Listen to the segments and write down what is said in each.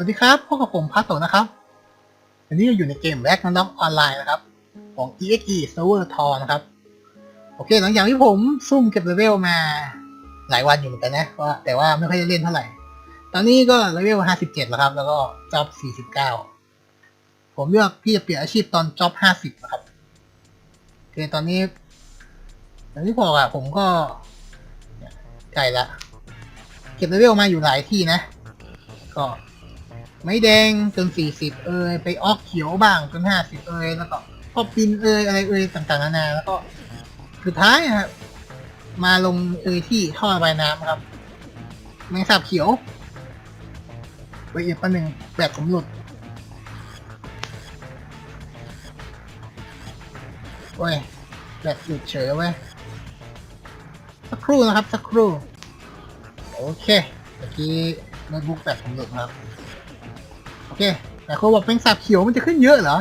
สวัสดีครับ พบกับผมพัสโตนะครับ วันนี้เราอยู่ในเกมแร็กน็อกออนไลน์นะครับ ของ EXE Server t o r นะครับ โอเค หลังจากที่ผมซุ่มเก็บเลเวลมาหลายวันอยู่เหมือนกันนะว่าแต่ว่าไม่ค่อยได้เล่นเท่าไหร่ ตอนนี้ก็เลเวล 57 แล้วครับ แล้วก็จ็อบ 49 ผมเลือกที่จะเปลี่ยนอาชีพตอนจ็อบ 50 นะครับโอเคตอนนี้อย่างที่บอกอะผมก็ใกล้ละ เก็บเลเวลมาอยู่หลายที่นะ ก็ ไม้แดงจน40เอยไปออกเขียวบ้างจน50เอยแล้วก็พอปินเอยอะไรเอยต่างๆนานาแล้วก็สุดท้ายนะครับมาลงเอยที่ท่อระบายน้ำครับแมงสาบเขียวละเอียดประหนึ่งแบบผมหลุดโอ้ยแบบหลุดเฉยเว้ยสักครู่นะครับ สักครู่ โอเคเมื่อกี้โน้ตบุ๊กแบบผมหลุดนะครับ เค แต่คนบอกแมงสาบเขียวมันจะขึ้นเยอะเหรอ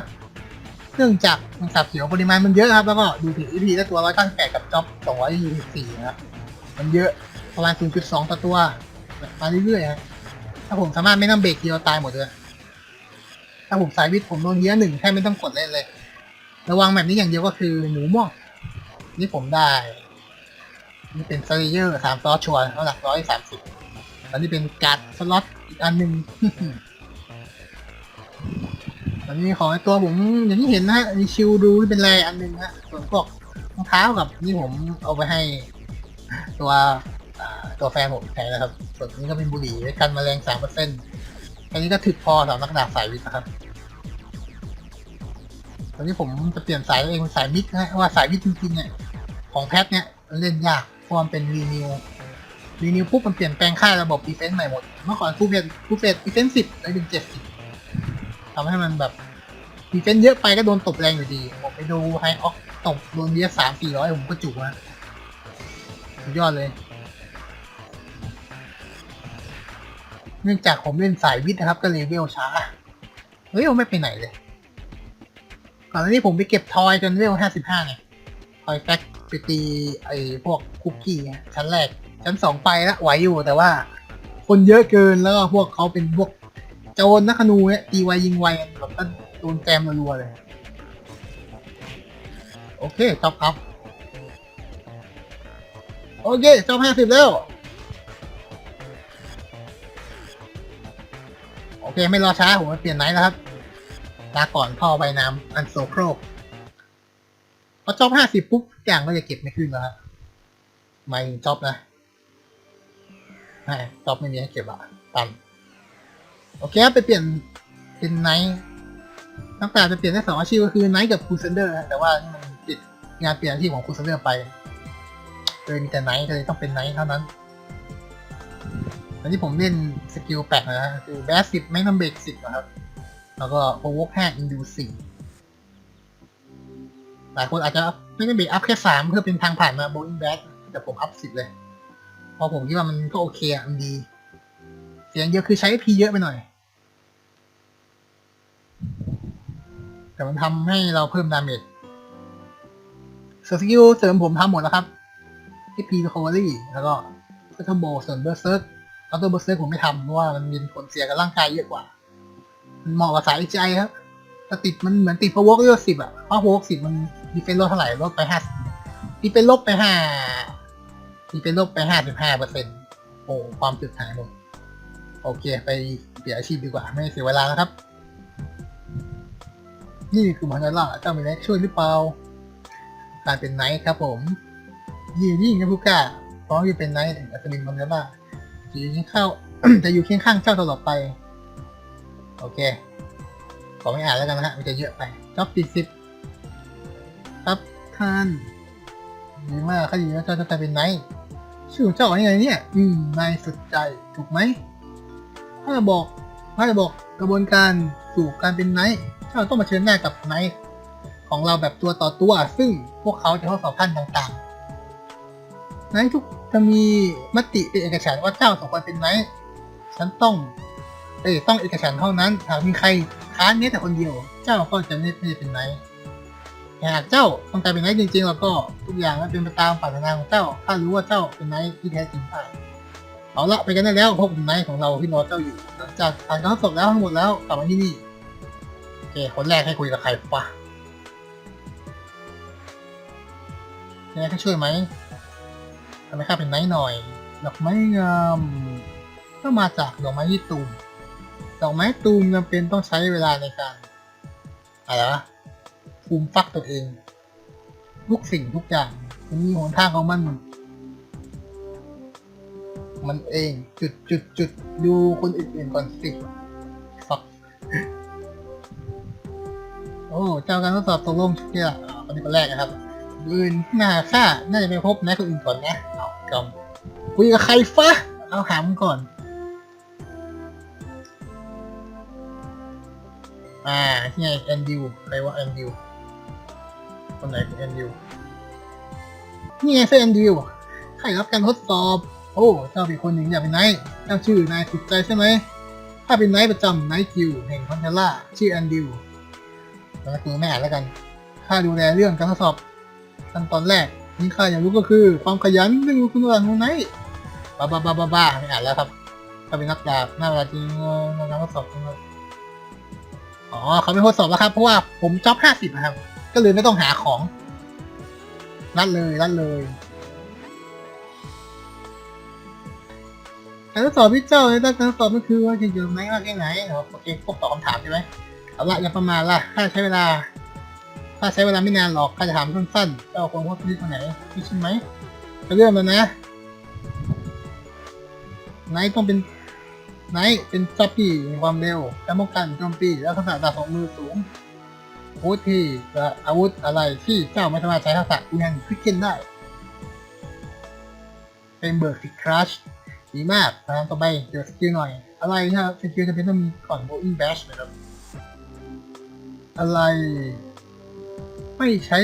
เนื่องจากแมงสาบเขียวปริมาณมันเยอะครับ แล้วก็ดูถึง EP ได้ตัว198กับจ็อบ224นะครับ มันเยอะประมาณ0.2ต่อตัว มาเรื่อยๆฮะถ้าผมสามารถไม่ต้องเบรกทีเดียวตายหมดเลย ถ้าผมสายวิทย์ผมโดนเยอะหนึ่งแค่ไม่ต้องกดเล่นเลย ระวังแบบนี้อย่างเดียวก็คือหนูม่วงนี่ผมได้ นี่เป็นสเลเยอร์สามซอสชัวร์น้ำหนักร้อยสามสิบตอนนี้เป็นการ์ดสล็อตอีกอันหนึ่ง ตอนนี้ของตัวผมอย่างที่เห็นนะฮะมีชิลดูเป็นแรอันหนึ่งฮะส่วนพวกรองเท้ากับนี่ผมเอาไปให้ ตัวตัวแฟนผมใช้นะครับ ส่วนนี้ก็เป็นบุหรี่ไว้กันแมลงสามเปอร์เซ็นต์อันนี้ก็ถึกพอสำหรับนักดาบสายวิทย์นะครับตอนนี้ผมจะเปลี่ยนสายตัวเองเป็นสายมิกนะว่าสายวิทย์จริงๆเนี่ยของแพทเนี่ยเล่นยากเพราะมันเป็นรีนิวรีนิวปุ๊บมันเปลี่ยนแปลงค่าระบบดีเฟนซ์ใหม่หมด เมื่อก่อนฟูเฟสฟูเฟสดีเฟนซ์สิบได้เป็นเจ็ดสิบ ทำให้มันแบบดีเฟนเยอะไปก็โดนตบแรงอยู่ดี ผมไปดูไฮออกตบโดนเบียสามสี่ร้อยผมก็จุกนะสุดยอดเลย เนื่องจากผมเล่นสายวิทย์นะครับ ก็เลเวลช้า เฮ้ยไม่ไปไหนเลย ก่อนหน้านี้ผมไปเก็บทอยจนเลเวลห้าสิบห้าไงทอยแฟกไปตีไอ้พวกคุกกี้ชั้นแรก ชั้นสองไปแล้วไหวอยู่แต่ว่า คนเยอะเกินแล้วก็พวกเขาเป็นพวก โจรนักขนูเนี่ยตีไวยิงไวแบบก็โดนแจมรัวเลย โอเคจบครับ โอเคจบห้าสิบแล้ว โอเคไม่รอช้า ผมเปลี่ยนไนท์แล้วครับลาก่อนพ่อใบน้ำอันโซโครกพอจอบห้าสิบปุ๊บอย่างก็จะเก็บไม่ขึ้นแล้วครับไม่จอบนะไม่จอบไม่มีให้เก็บอะตัน โอเคครับไปเปลี่ยนเป็นไนท์ตั้งแต่จะเปลี่ยนได้สองอาชีพก็คือไนท์กับคูเซนเดอร์แต่ว่านี่มันติดงานเปลี่ยนอาชีพของคูเซนเดอร์ไปเลยมีแต่ไนท์เลยต้องเป็นไนท์เท่านั้นตอนนี้ผมเล่นสกิลแปลกนะคือแบสสิบไม่ต้องเบรกสิบนะครับ แล้วก็โปรวกห้าอินดูสี่หลายคนอาจจะไม่ได้เบรกอัพแค่สามเพื่อเป็นทางผ่านมาโบอิงแบสแต่ผมอัพสิบเลย พอผมคิดว่ามันก็โอเคอะมันดี เสียงเยอะคือใช้พีเยอะไปหน่อย แต่มันทำให้เราเพิ่มดาเมจสกิลเสริมผมทำหมดแล้วครับ HP Recovery แล้วก็เทอร์โบส่วนเบอร์เซิร์กอัลโตเบอร์เซิร์กผมไม่ทำเพราะว่ามันมีผลเสียกับร่างกายเยอะกว่า มันเหมาะกับสายใจครับถ้าติดมันเหมือนติดพาวเวอร์เลือสิบอะเพราะพาวเวอร์สิบมันดีเฟนลดเท่าไหร่ลดไปห้าดีเฟนลบไปห้าดีเฟนลบไปห้าสิบห้าเปอร์เซ็นต์โอ้ความจุดหายหมด โอเค ไปเปลี่ยนอาชีพดีกว่า ไม่เสียเวลาแล้วครับ นี่คือมันจะล่าเจ้ามีแน็กช่วยหรือเปล่าการเป็นไนท์ครับผมยี่นี่นะผู้กล้าพร้อมที่เป็นไนท์อัศวินมันแล้วว่าจะอยู่เคียงข้าจะอยู่เคียงข้างเจ้าตลอดไป โอเค ขอไม่อ่านแล้วกันนะฮะมันจะเยอะไปจ็อบติดสิบครับท่านดีมากข้าดีแล้วเจ้าจะกลายเป็นไนท์ชื่อเจ้าอะไรเนี่ย อืมนายสุดใจถูกไหมถ้าบอกถ้าบอกกระบวนการสู่การเป็นไนท์ เจ้าต้องมาเชิญหน้ากับไนท์ของเราแบบตัวต่อตัว ซึ่งพวกเขาจะทดสอบท่านต่างๆไนท์ทุกจะมีมติเป็นเอกฉันท์ว่าเจ้าสองคนเป็นไนท์ฉันต้องเอ้ยต้องเอกฉันท์เท่านั้นหากมีใครค้านแม้แต่คนเดียว เจ้าก็จะไม่ไม่ได้เป็นไนท์หากเจ้าต้องการเป็นไนท์จริงๆแล้วก็ทุกอย่างก็เป็นไปตามปรารถนาของเจ้าถ้ารู้ว่าเจ้าเป็นไนท์ที่แท้จริงได้เอาละไปกันได้แล้วพบกับไนท์ของเราที่รอเจ้าอยู่หลังจากผ่านการทดสอบแล้วทั้งหมดแล้วกลับมาที่นี่ อเคคนแรกให้คุยกับใครปะยังไงให้ช่วยไหมทำไมข้าเป็นไนท์หน่อย ดอกไม้งามก็มาจากดอกไม้ยี่ตูม ดอกไม้ตูมจำเป็นต้องใช้เวลาในการอะไรวะภูมิฟักตัวเอง ทุกสิ่งทุกอย่างมันมีหนทางของมัน มันเองจุดจุดจุดดูคนอื่นๆก่อนสิ อ้เจ้าการทดสอบตกลงชุดนี้ละอ่าคนนี้คนแรกนะครับอื่นหน้าค่าน่าจะไปพบนะคนอื่นก่อนนะเอากำคุยกับใครฟะเอาหามก่อน อ่าที่ไงแอนดิวใครว่าแอนดิวคนไหนเป็นแอนดิวนี่ไงเสื้อแอนดิวใครรับการทดสอบ โอ้ เจ้าเป็นคนหนึ่งอยากเป็นไนท์เจ้าชื่อนายถูกใจใช่ไหมข้าเป็นไนท์ประจำไนท์กิลแห่งพันเทล่า ชื่อแอนดิว แล้วคือไม่อ่านแล้วกันข้าดูแลเรื่องการทดสอบขั้นตอนแรกนี่ข้าอยากรู้ก็คือ ความขยันเรื่งคุณสมบัติของไนท์บ้าบ้าบ้าบ้าบ้าไม่อ่านแล้วครับข้าเป็นนักดาบหน้าเวลาจริงเออในการทดสอบอ๋อเขาไม่ทดสอบแล้วครับ เพราะว่าผมจ็อบห้าสิบนะครับ ก็เลยไม่ต้องหาของรัดเลยรัดเลยการทดสอบพี่เจ้าในด้านการทดสอบก็คือว่าจะอยู่ไหนมาแค่ไหนโอเคพวกตอบคำถามใช่ไหม เอาละอย่าประมาทละข้าใช้เวลาข้าใช้เวลาไม่นานหรอกข้าจะถามสั้นๆเจ้าคนว่าพี่คนไหนพี่ใช่ไหมจะเริ่มแล้วนะไนท์ต้องเป็นไนท์เป็นซับปี้มีความเร็วการป้องกันโจมตีและทักษะดาบของมือสูงอาวุธที่และอาวุธอะไรที่เจ้าไม่สามารถใช้ทักษะอุณหันคลิกเกนได้ เป็นเบิร์กสิครัชดีมากตามต่อไปเดี๋ยวสกิลหน่อย อะไรนะครับสกิลจะเป็นต้องมีก่อน going bash นะครับ อะไร ไม่ใช้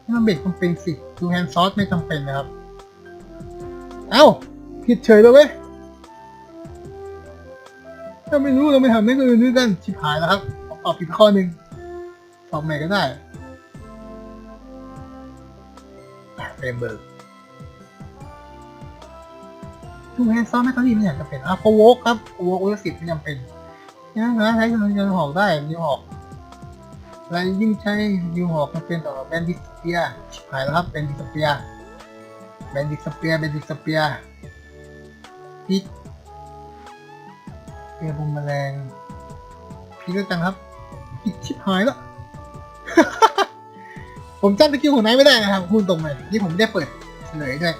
ไม่ต้องเบรกจำเป็นสิดูแฮนด์ซอสไม่จำเป็นนะครับ เอ้า ผิดเฉยเลยเว้ยถ้าไม่รู้เราไม่ทำให้คนอื่นด้กันชิบหายแล้วครับตอบผิดข้อหนึ่งตอบใหม่ก็ได้เฟรมเบิร์กดูแฮนด์ซอฟไม่ต้องรีไม่อยากจะเป็นอะโปรโวกครับโปรโวกโอสิบไม่จำเป็น นะนะใช้กำลังจะหอกได้นิวหอกอะไรยิ่งใช้นิวหอกมันเป็นต่อแบนดิสเปียหายแล้วครับแบนดิสเปียแบนดิสเปียแบนดิสเปียพิษเปียบุมแมลงพิษด้วยกันครับพิษชิบหายแล้วผมจำสกิลของนายไม่ได้นะครับพูดตรงเลยนี่ผมไม่ได้เปิดเฉลยด้วย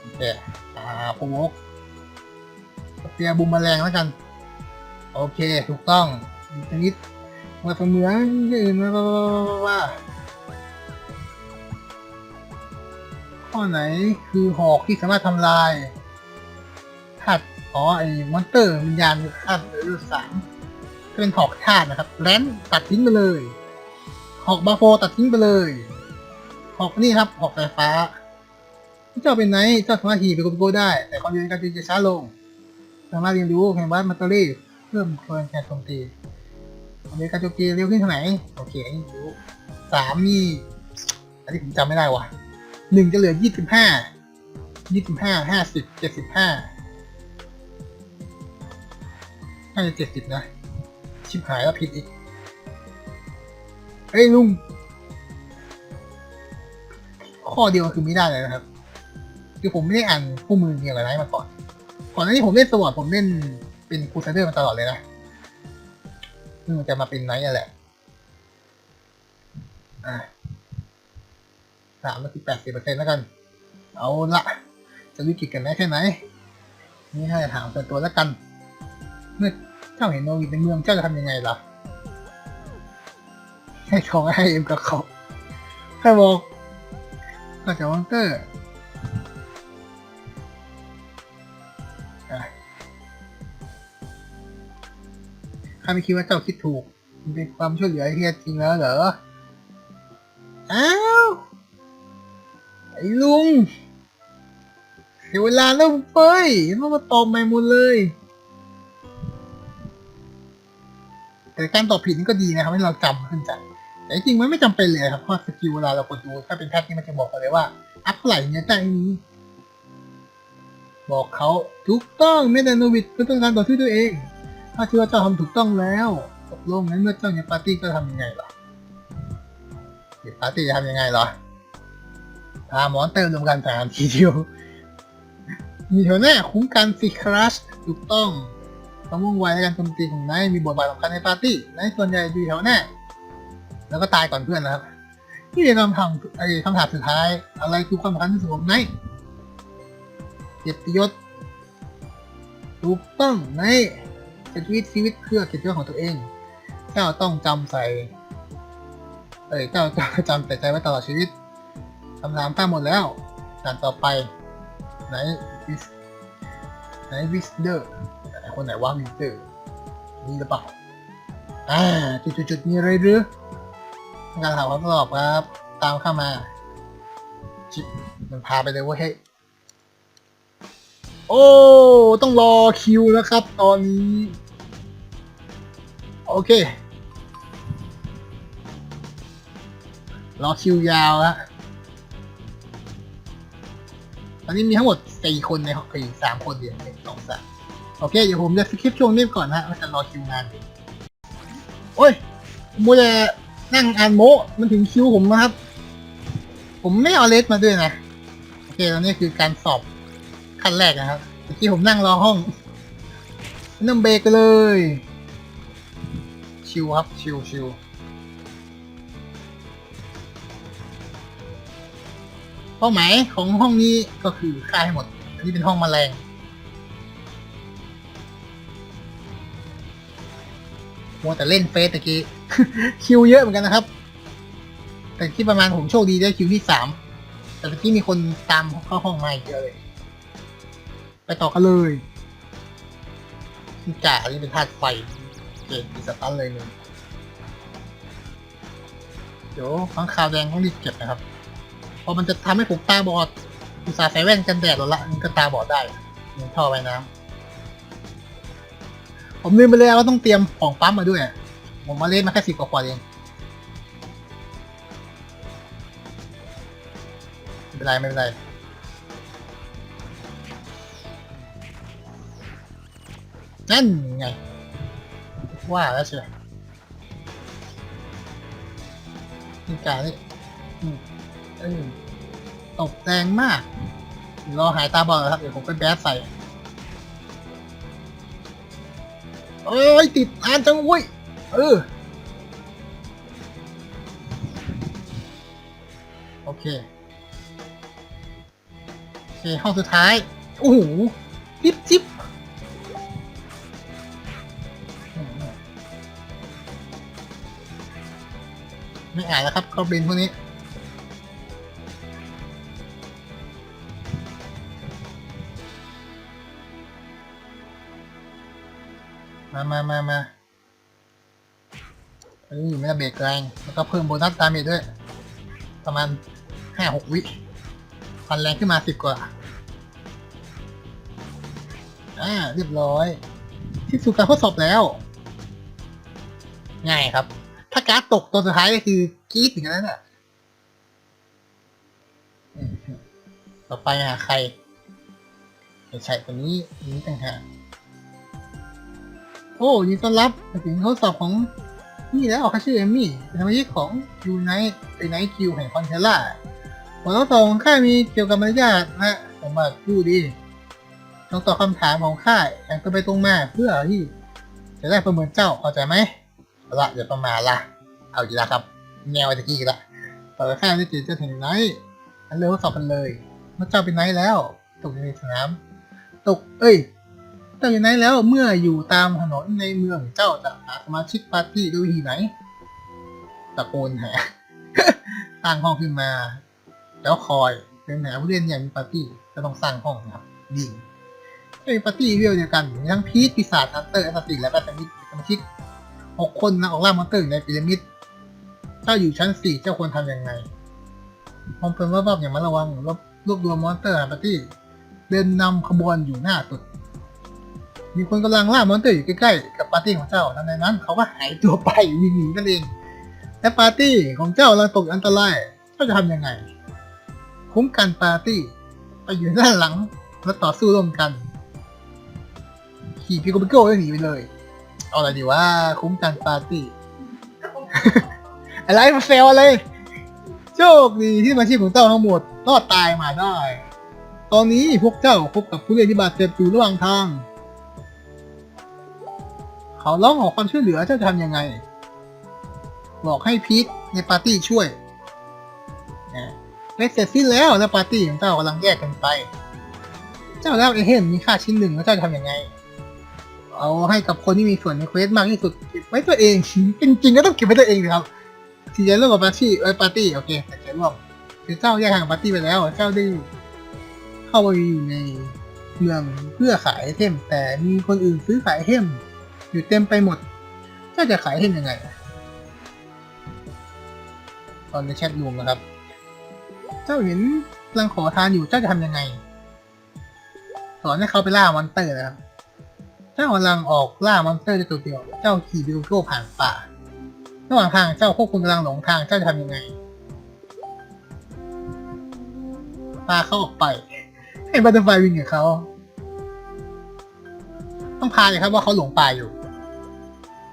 โอเคอ่าโปรโวกเปียบุมแมลงแล้วกัน โอเค ถูกต้องชนิดมาเสมือนอย่างอื่นว่าว่าข้อไหนคือหอกที่สามารถทำลายธาตุอ๋อไอ้มอนเตอร์วิญญาณธาตุหรือสามก็เป็นหอกธาตุนะครับแรนตัดทิ้งไปเลย หอกบาโฟตัดทิ้งไปเลย หอกนี่ครับหอกสายฟ้าเจ้าเป็นไนเจ้าสามารถขี่ไปโกโก้ได้ แต่ความเร็วในการตีจะช้าลง สามารถเรียนรู้แข่งบัสมัตเตอรี่ เพิ่มพลังการโจมตีความเร็วการโจมตีเร็วขึ้นเท่าไหร่โอเครู้สามนี่อันนี้ผมจำไม่ได้ว่ะหนึ่งจะเหลือยี่สิบห้ายี่สิบห้าห้าสิบเจ็ดสิบห้าน่าจะเจ็ดสิบนะ ชิบหายแล้วผิดอีกเฮ้ยลุง ข้อเดียวคือไม่ได้เลยนะครับ คือผมไม่ได้อ่านคู่มือเกี่ยวกับไนท์มาก่อน ก่อนหน้านี้ผมเล่นสวอตผมเล่น เป็นคูซเดอร์มาตลอดเลยนะเพิ่งจะมาเป็นไนท์นั่นแหละ อะสามนาทีแปดสิบเปอร์เซ็นต์แล้วกัน เอาละจะวิกฤตกันได้แค่ไหน นี่ให้ถามส่วนตัวแล้วกัน เมื่อเจ้าเห็นโนวิดในเมืองเจ้าจะทำยังไงล่ะ ให้ของให้เอ็มกับเขาแค่บอกก็จะวังเกอร์ ข้าไม่คิดว่าเจ้าคิดถูก มันเป็นความช่วยเหลือที่แท้จริงแล้วเหรอ อ้าว ไอ้ลุงเสียเวลาแล้วเฟ้ยต้องมาตอบใหม่หมดเลย แต่การตอบผิดนี่ก็ดีนะครับให้เราจำขึ้นใจแต่จริงๆมันไม่จำเป็นเลยครับเพราะสกิลเวลาเรากดดูถ้าเป็นแพทนี่มันจะบอกเราเลยว่า อัพไหร่เนี่ยแต่นี้ บอกเขาถูกต้องไม่แต่โนวิดก็ต้องการต่อที่ตัวเอง ถ้าคิดว่าเจ้าทำถูกต้องแล้วตกลงงั้นเมื่อเจ้าในปาร์ตี้ก็ทำยังไงล่ะเดี๋ยวปาร์ตี้จะทำยังไงเหรอพาหมอนเตอร์รวมกันสามทีเดียว มีแถวหน้าคุ้มกันสิครัชถูกต้องความว่งไวในการโจมตีของนายมีบทบาทสำคัญในปาร์ตี้นายส่วนใหญ่อยู่แถวหน้าแล้วก็ตายก่อนเพื่อนนะครับที่จะคำถามไอ้คำถามสุดท้าย อะไรคือความสำคัญที่สุดของนายเกียรติยศถูกต้องนาย จะชีวิตชีวิตเพื่อเกียรติของตัวเอง เจ้าต้องจำใส่เอ้ยเจ้าจะจำใส่ใจไว้ตลอดชีวิตคำถามตั้งหมดแล้วด่านต่อไป ไหนวิสไหนวิสเดอร์คนไหนว่าวิสเดอร์นี่หรือเปล่าอ่าจุดๆๆมีอะไรหรือการถามคำตอบครับ ตามเข้ามาชิปมันพาไปเลยว่าให้ย โอ้ ต้องรอคิวแล้วครับ ตอนนี้ โอเค รอคิวยาวแล้วตอนนี้มีทั้งหมดสี่คนในห้องสี่สามคนเดียวหนึ่งสองสามโอเค เดี๋ยวผมจะสคริปช่วงนี้ก่อนนะว่าจะรอคิวงานอยู่โอ้ยมัวแต่นั่งอ่านโมมันถึงคิวผมนะครับ ผมไม่เอาเลสมาด้วยนะ โอเคตอนนี้คือการสอบ ขั้นแรกนะครับเมื่อกี้ผมนั่งรอห้องนั่งเบรกไปเลย ชิวครับ ชิวชิวเป้าหมายของห้องนี้ก็คือฆ่าให้หมด อันนี้เป็นห้องแมลงมัวแต่เล่นเฟสตะกี้ คิวเยอะเหมือนกันนะครับ แต่ที่ประมาณผมโชคดีได้คิวที่สามแต่ตะกี้มีคนตามเข้าห้องมาอีกเยอะเลย ต่อกันเลยที่จ่าอันนี้เป็นธาตุไฟเก่งมีสตันเลยหนึ่งเดี๋ยวข้างคาวแดงต้องรีบเก็บนะครับ เพราะมันจะทำให้ผมตาบอดอุตส่าห์ใส่แว่นกันแดดแล้วละมันก็ตาบอดได้มีท่อไว้น้ำผมลืมไปเลยว่าต้องเตรียมของปั๊มมาด้วย ผมมาเล่นมาแค่สิบกว่าขวดเองไม่เป็นไรไม่เป็นไร นั่นไง ว่าแล้วเชียวนี่กานี่อืมเออตกแรงมาก รอหายตาบอดครับ เดี๋ยวผมไปแบสใส่ เอ้ย ติดอ่านจังเว้ย เออ โอเค โอเค ห้องสุดท้าย โอ้โห จิ๊บจิ๊บ ไม่อ่านแล้วครับกอบลินพวกนี้มามามามาเออไม่ได้เบรกแรง แล้วก็เพิ่มโบนัสดาเมจด้วย ประมาณห้าหกวิพันแรงขึ้นมาสิบกว่า อ่า เรียบร้อย ที่สุดการทดสอบแล้ว ง่ายครับ การ์ดตกตัวสุดท้ายก็คือกรีดอย่างนั้นอะต่อไปหาใครไม่ใช่คนนี้คนนี้ต่างหากโอ้ยินต้อนรับถึงทดสอบของนี่แล้วเขาชื่อเอมมี่เป็นสมาชิกของยูไนท์เป็นไนท์คิวแห่งคอนเทล่าผลทดสอบของข้ามีเกี่ยวกับมารยาทนะฮะผมมาพูดดีจงตอบคำถามของข้าอย่างตรงไปตรงมาเพื่อที่จะได้ประเมินเจ้าเข้าใจไหมละอย่าประมาทละ เอาอีกแล้วครับ แนวไอ้ตะกี้อีกละต่อไปข้าได้เจอเจ้าถึงไนท์อันเร็วสอบกันเลยเมื่อเจ้าเป็นไนท์แล้ว ตกอยู่ในสนาม ตก เอ้ยเจ้าอยู่ไนแล้วเมื่ออยู่ตามถนนในเมืองเจ้าจะหาสมาชิกปาร์ตี้ด้วยวิธีไหน ตะโกนหาตั้งห้องขึ้นมา แล้วคอยเป็นหาผู้เล่นอย่างมีปาร์ตี้ก็ต้องสร้างห้องนะครับดีเป็นปาร์ตี้เรียวเดียวกันมีทั้งพีทปีศาจฮันเตอร์แอสซัสซิและแบทมิธสมาชิกหกคนนะออกล่ามอนเตอร์อยู่ในพีระมิด เจ้าอยู่ชั้นสี่เจ้าควรทำยังไงมองเพลินรอบๆอย่างมัดระวังรวบรวบรวมมอนสเตอร์หาปาร์ตี้เดินนำขบวนอยู่หน้าสุด มีคนกำลังล่ามอนสเตอร์อยู่ใกล้ๆกับปาร์ตี้ของเจ้าทันใดนั้น เขาก็หายตัวไปวิ่งหนีกันเองและปาร์ตี้ของเจ้ากำลังตกอันตรายเจ้าจะทำยังไง คุ้มกันปาร์ตี้ไปอยู่ด้านหลังแล้วต่อสู้ร่วมกัน ขี่พิโกพิโก้แล้วหนีไปเลย เอาอะไรดีว่าคุ้มกันปาร์ตี้ อะไรมาเซลอะไร โชคดีที่มาชีพของเจ้าทั้งหมดรอดตายมาได้ ตอนนี้พวกเจ้าพบกับผู้เล่นที่บาดเจ็บอยู่ระหว่างทาง เขาร้องขอความช่วยเหลือเจ้าจะทำยังไง บอกให้พีทในปาร์ตี้ช่วยนะเล็กเสร็จสิ้นแล้วแล้วปาร์ตี้ของเจ้ากำลังแยกกันไป เจ้าแล้วไอเทมมีค่าชิ้นหนึ่งแล้วเจ้าจะทำยังไง เอาให้กับคนที่มีส่วนในเควสมากที่สุดเก็บไว้ตัวเอง จริงๆก็ต้องเก็บไว้ตัวเองสิครับ ที่จะร่วมกับปาร์ตี้เอ้ปาร์ตี้โอเคแต่จะร่วมคือเจ้าแยกทางปาร์ตี้ไปแล้วเจ้าได้เข้าไปอยู่ในเมืองเพื่อขายไอเทม แต่มีคนอื่นซื้อขายไอเทม อยู่เต็มไปหมดเจ้าจะขายไอเทมยังไง ตอนในแชทรูมนะครับ เจ้าเห็นกำลังขอทานอยู่เจ้าจะทำยังไงสอนให้เขาไปล่ามอนสเตอร์นะครับ เจ้ากำลังออกล่ามอนสเตอร์ด้ตัวเดียว เจ้าขี่บิลโก้ผ่านป่า ระหว่างทางเจ้าควบคุมกำลังหลงทางเจ้าจะทำยังไงพาเขาออกไป ให้บัตเตอร์ไฟวิ่งกับเขา ต้องพาเลยครับว่าเขาหลงป่าอยู่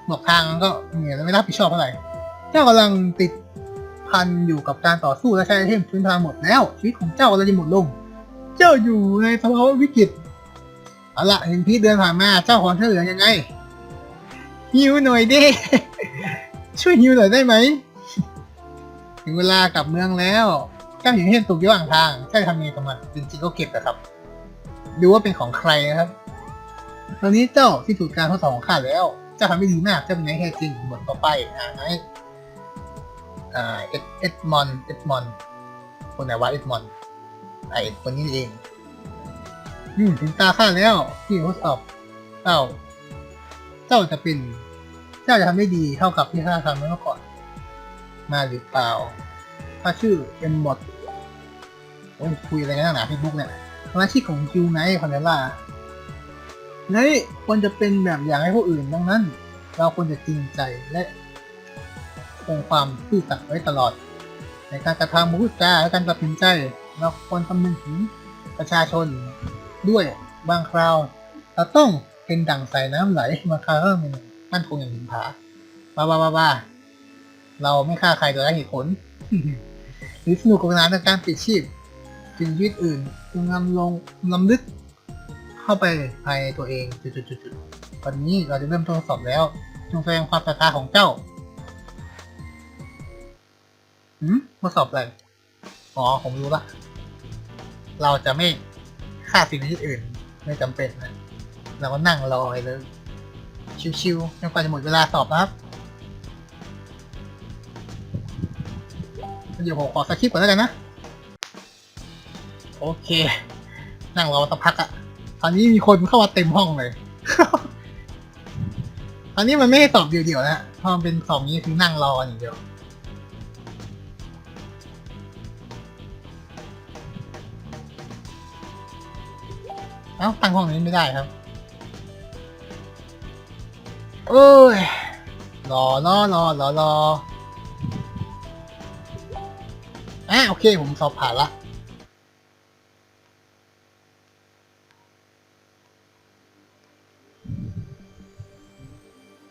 บอกทางก็เหนื่อยแล้วไม่รับผิดชอบเท่าไหร่เจ้ากำลังติดพันอยู่กับการต่อสู้และใช้ไอเทมพื้นทางหมดแล้ว ชีวิตของเจ้ากำลังจะหมดลง เจ้าอยู่ในสภาวะวิกฤตเอาละเห็นพี่เดินผ่านมาเจ้าขอช่วยเหลือยังไงฮิวหน่อยดิ ช่วยฮิวหน่อยได้ไหม ถึงเวลากลับเมืองแล้วเจ้าเห็นเห็นตกระหว่างทางเจ้าทำยังไงกับมันจริงๆก็เก็บนะครับ ดูว่าเป็นของใครนะครับ ตอนนี้เจ้าที่ถูกการทดสอบของข้าแล้ว เจ้าทำได้ดีมาก เจ้าเป็นไงแค่จริงบทต่อไปอ่าไอเอ็ดเอ็ดมอนเอ็ดมอนคนไหนวะเอ็ดมอนไอคนนี้เองอืมถึงตาข้าแล้วที่ทดสอบเจ้า เจ้าจะเป็น เจ้าจะทำได้ดีเท่ากับที่ข้าทำเมื่อก่อน มาหรือเปล่าข้าชื่อเอ็มบอทโอ้ยคุยอะไรกันหนาเฟซบุ๊กเนี่ยสมาชิกของคิวไนท์คอนเนล่าไนท์ควรจะเป็นแบบอย่างให้ผู้อื่นดังนั้น เราควรจะจริงใจและคงความซื่อสัตย์ไว้ตลอด ในการกระทำพูดจาและการตัดสินใจ เราควรคำนึงถึงประชาชนด้วยบางคราว เราต้องเป็นดั่งสายน้ำไหลบาคราวก็เป็น มั่นคงอย่างหินผาบ้าบ้าบ้าบ้าเราไม่ฆ่าใครโดยไร้เหตุผล หรือสนุกกับงานในการปิดชีพจึงชีวิตอื่นจึงนำลงนำลึกเข้าไปภายในตัวเองจุดๆๆวันนี้เราจะเริ่มทดสอบแล้ว จงแสดงความศรัทธาของเจ้าหืมทดสอบอะไรอ๋อผมรู้ละเราจะไม่ฆ่าสิ่งที่อื่น ไม่จำเป็นนะเราก็นั่งรอเลย ชิวๆจนกว่าจะหมดเวลาสอบนะครับเดี๋ยวผมขอสคริปก่อนแล้วกันนะ โอเค นั่งรอสักพักอะตอนนี้มีคนเข้ามาเต็มห้องเลยตอนนี้มันไม่ให้สอบเดียวๆนะเพราะมันเป็นสอบนี้คือนั่งรออย่างเดียวเอ้าตั้งห้องนี้ไม่ได้ครับ เอ้ยรอรอรอรอรออะโอเค ผมสอบผ่านละ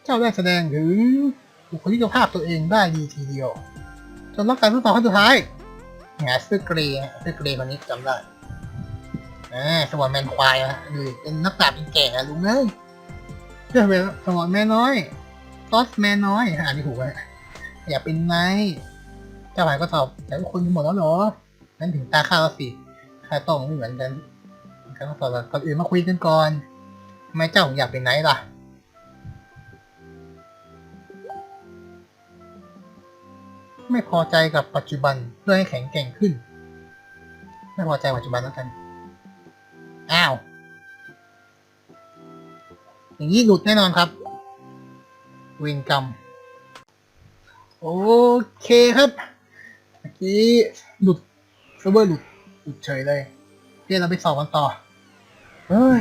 เจ้าได้แสดงถึงบุคลิกภาพตัวเองได้ดีทีเดียว จนรับการทดสอบขั้นสุดท้ายแหมเสื้อเกรย์เสื้อเกรย์คนนี้จำได้อ่าสวรรค์แมนควายนะหรือเป็นนักดาบเป็นแก่ลุงเอ้ย เชื่อไปสวรรค์แม่น้อยซอสแม่น้อยอ่านที่ถูกไหมอย่าเป็นไงเจ้าหายก็ตอบแต่ทุกคนหมดแล้วเหรอนั้นถึงตาข้าแล้วสิข้าต้องไม่เหมือนกันการตอบก่อนอื่นมาคุยกันก่อนทำไมเจ้าถึงอยากเป็นไนท์ล่ะไม่พอใจกับปัจจุบันเพื่อให้แข็งแกร่งขึ้น ไม่พอใจปัจจุบันแล้วกัน อ้าว อย่างนี้หลุดแน่นอนครับเวรกรรม โอเคครับเมื่อกี้หลุดเซิร์ฟเวอร์หลุดหลุดเฉยเลยเดี๋ยวเราไปสอบกันต่อเฮ้ย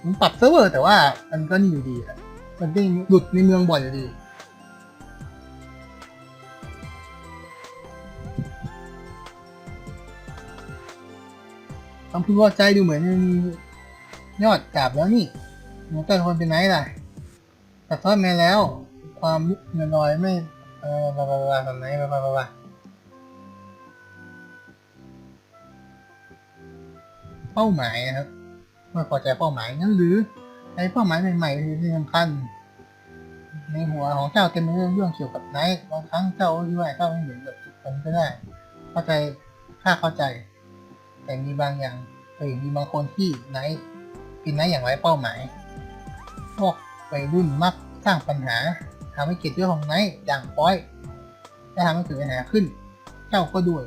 ผมปรับเซิร์ฟเวอร์แต่ว่ามันก็นี่อยู่ดีอะมันก็ยังหลุดในเมืองบ่อยอยู่ดีโต้องพูดว่าใจดูเหมือนมียอดกราบแล้วนี่ มันก็คนเป็นไหนล่ะแต่ทอดมาแล้ว ความเงินลอยไม่เออบาบาบาแบบไหนบาบาบาบาเป้าหมายนะครับไม่พอใจเป้าหมายงั้นหรือไอ้เป้าหมายใหม่ๆที่สำคัญในหัวของเจ้าเต็มไปด้วยเรื่องเกี่ยวกับไนท์บางครั้งเจ้าคิดว่าเจ้าไม่เหมือนกับทุกคนก็ได้ เข้าใจข้าเข้าใจ แต่มีบางอย่างเออมีบางคนที่ไนท์เป็นไนท์อย่างไรเป้าหมาย พวกวัยรุ่นมักสร้างปัญหาทำให้เกิดเรื่องของไนท์อย่างป้อยและทำให้เกิดปัญหาขึ้น เจ้าก็ด้วย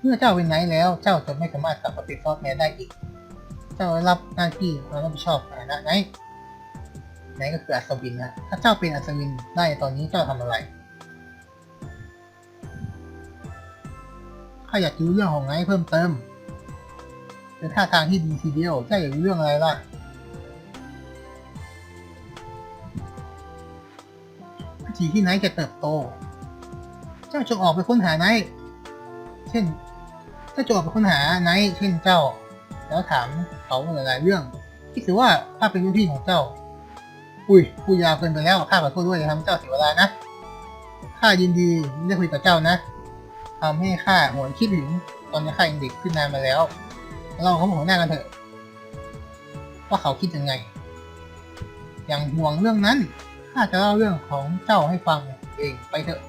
เมื่อเจ้าเป็นไนท์แล้วเจ้าจะไม่สามารถกลับมาเป็นซอสแมนได้อีก เจ้ารับหน้าที่ความรับผิดชอบฐานะไนท์ไหนก็คืออัศวินนะถ้าเจ้าเป็นอัศวินได้ตอนนี้เจ้าทำอะไรข้าอยากรู้เรื่องของไงเพิ่มเติมเป็นท่าทางที่ดีทีเดียวเจ้าอยากรู้เรื่องอะไรล่ะ วิธีที่ไนท์จะเติบโต เจ้าจงออกไปค้นหาไนท์เช่น เจ้าจงออกไปค้นหาไนท์เช่นเจ้า แล้วถามเขาหลายๆเรื่องที่ถือว่าข้าเป็นรุ่นพี่ของเจ้า อุ้ยพูดยาวเกินไปแล้วข้าขอโทษด้วยทำให้เจ้าเสียเวลานะข้ายินดีได้คุยกับเจ้านะทำให้ข้าหวนคิดถึงตอนนี้ข้ายังเด็กขึ้นนานมาแล้ว เราเขาหัวหน้ากันเถอะ ว่าเขาคิดยังไง อย่างห่วงเรื่องนั้น ข้าจะเล่าเรื่องของเจ้าให้ฟังเองไปเถอะ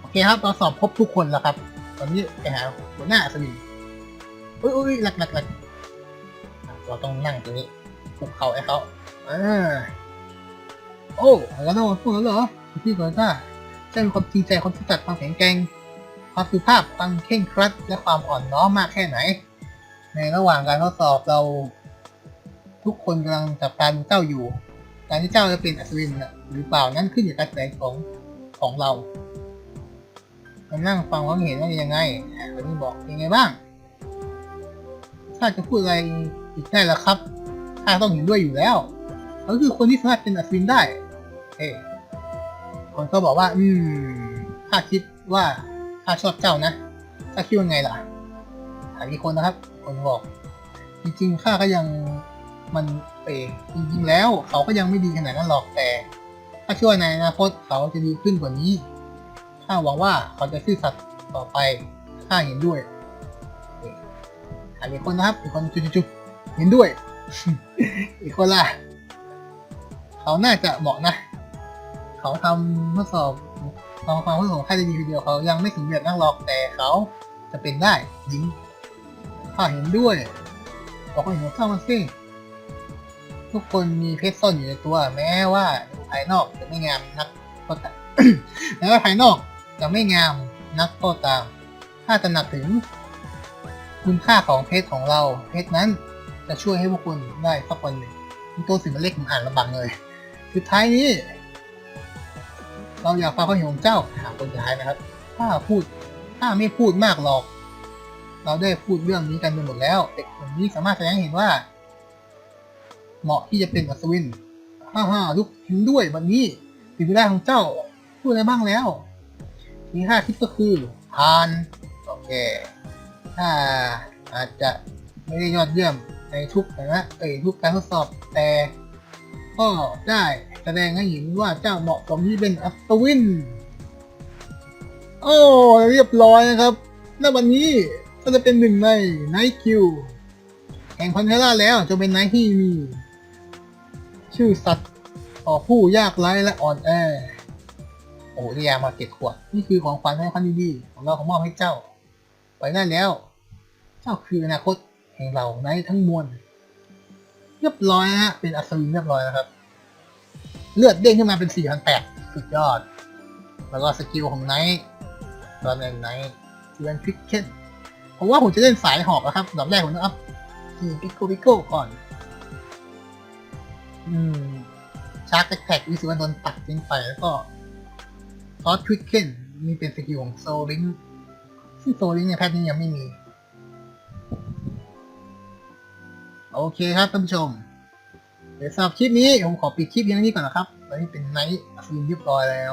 โอเคครับเราสอบครบทุกคนแล้วครับ ตอนนี้ไปหาหัวหน้าสวีอุ้ยอุ้ยหลักหลักหลักเราต้องนั่งตรงนี้คุกเข่าให้เขาอ่าโอ้แล้วเราพูดแล้วเหรอพี่ก่อนว่าเจ้ามีความจริงใจความซื่อสัตย์ความแข็งแกร่งความสุภาพความเข่งครัด และความอ่อนน้อมมากแค่ไหน ในระหว่างการทดสอบเรา ทุกคนกำลังจับตาดูเจ้าอยู่ การที่เจ้าจะเป็นอัศวินหรือเปล่านั่นขึ้นอยู่กับการแสงของของเรามานั่งฟังความเห็นว่ายังไงวันนี้บอกยังไงบ้าง ถ้าจะพูดอะไรอีกได้ล้วครับข้าต้องเห็นด้วยอยู่แล้วเขาคือคนที่สามารถเป็นอัศวินได้ เอ้คนก็บอกว่า อืมข้าคิดว่าข้าชอบเจ้านะข้าคิดว่าไงล่ะถามอีกคนนะครับ คนบอก จริงๆข้าก็ยังมัน เอจริงๆแล้วเขาก็ยังไม่ดีขนาดนั้นหรอกแต่ข้าช่วยในอนาคตเขาจะดีขึ้นกว่านี้ข้าหวังว่าเขาจะซื่อสัตย์ต่อไปข้าเห็นด้วยอีกคนนะครับอีกคนจุ๊บๆเห็นด้วย อีกคนล่ะ เขาน่าจะเหมาะนะ เขาทำทดสอบทำความทดสอบค่าได้ดีทีเดียวเขายังไม่ถึงเรียนนักหรอกแต่เขาจะเป็นได้ยิงข้าเห็นด้วยบอกว่าเห็นข้ามาสิ ทุกคนมีเพชรซ่อนอยู่ในตัว แม้ว่าดูภายนอกจะไม่งามนักก็ตามแม้ว่าภายนอกจะไม่งามนักก็ตาม ถ้าตระหนักถึง คุณค่าของเพชรของเรา เพชรนั้นจะช่วยให้พวกคุณได้สักวันหนึ่งตัวสิ่งมันเล็กผมอ่านลำบากเลย สุดท้ายนี้ เราอยากฟังความเห็นของเจ้าถามคนสุดท้ายนะครับ ถ้าพูดถ้าไม่พูดมากหรอก เราได้พูดเรื่องนี้กันไปหมดแล้ว เด็กคนนี้สามารถแสดงเห็นว่า เหมาะที่จะเป็นอัศวินฮ่าฮ่าลูกเห็นด้วยวันนี้ถึงเวลาของเจ้าพูดอะไรบ้างแล้วที่ห้าคิดก็คือผ่าน โอเค ถ้าอาจจะไม่ได้ยอดเยี่ยมในทุกนะเอ้ยทุกการทดสอบแต่ก็ได้แสดงให้เห็นว่าเจ้าเหมาะสมที่เป็นอัศวิน โอ้เรียบร้อยนะครับณวันนี้ก็จะเป็นหนึ่งในไนท์คิวแห่งพันเทล่าแล้วจะเป็นไนท์ที่มี ชื่อสัตว์ต่อผู้ยากไร้และอ่อนแอ โอ้ยามาเก็ดขวด นี่คือของขวัญให้คันดีๆของเราของมอบให้เจ้า ไปได้แล้ว เจ้าคืออนาคตแห่งเราในทั้งมวล เรียบร้อยฮะ เป็นอัศวินเรียบร้อยนะครับ เลือดเด้งขึ้นมาเป็น 4,800 สุดยอด แล้วก็สกิลของไนท์ตอนเป็นไนท์ที่เป็นควิกเคนผมว่าผมจะเล่นสายหอกนะครับดับแรกผมต้องอัพพีพิกโกพิกโกก่อน อืมชาร์กแท็กวิสุวรรณนตัดทิ้งไปแล้วก็ซอสควิกเคนมีเป็นสกิลของโซลิงซึ่งโซลิงในแพทนี้ยังไม่มี โอเคครับท่านผู้ชม เดี๋ยวสำหรับคลิปนี้ ผมขอปิดคลิปเพียงเท่านี้ก่อนนะครับตอนนี้เป็นไนท์อัศวินเรียบร้อยแล้ว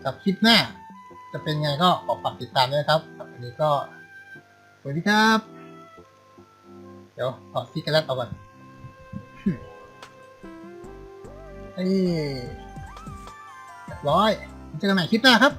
สำหรับคลิปหน้า จะเป็นไงก็ขอฝากติดตามด้วยครับสำหรับวันนี้ก็ สวัสดีครับ เดี๋ยวถอดซิกเกอร์แลตออกก่อน นี่ร้อยเจอกันใหม่คลิปหน้าครับ